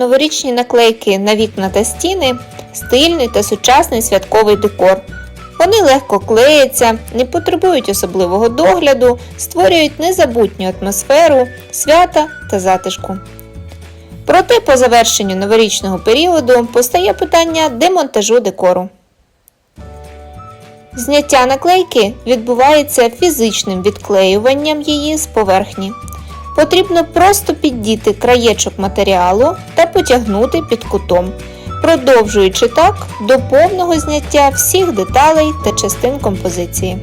новорічні наклейки на вікна та стіни стильний та сучасний святковий декор. Вони легко клеяться, не потребують особливого догляду, створюють незабутню атмосферу, свята та затишку. Проте по завершенню новорічного періоду постає питання демонтажу декору. Зняття наклейки відбувається фізичним відклеюванням її з поверхні. Потрібно просто піддіти краєчок матеріалу потягнути під кутом, продовжуючи так до повного зняття всіх деталей та частин композиції.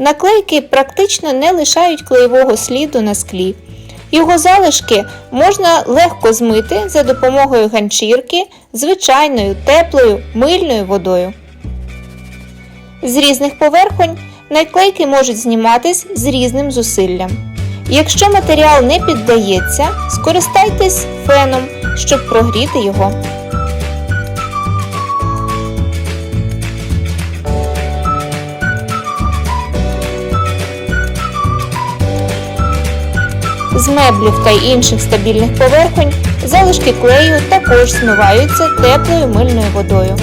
Наклейки практично не лишають клеєвого сліду на склі. Його залишки можна легко змити за допомогою ганчірки звичайною теплою мильною водою. З різних поверхонь наклейки можуть зніматись з різним зусиллям. Якщо матеріал не піддається, скористайтесь феном, щоб прогріти його. З меблів та інших стабільних поверхонь залишки клею також змиваються теплою мильною водою.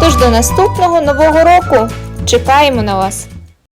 Тож до наступного нового року чекаємо на вас!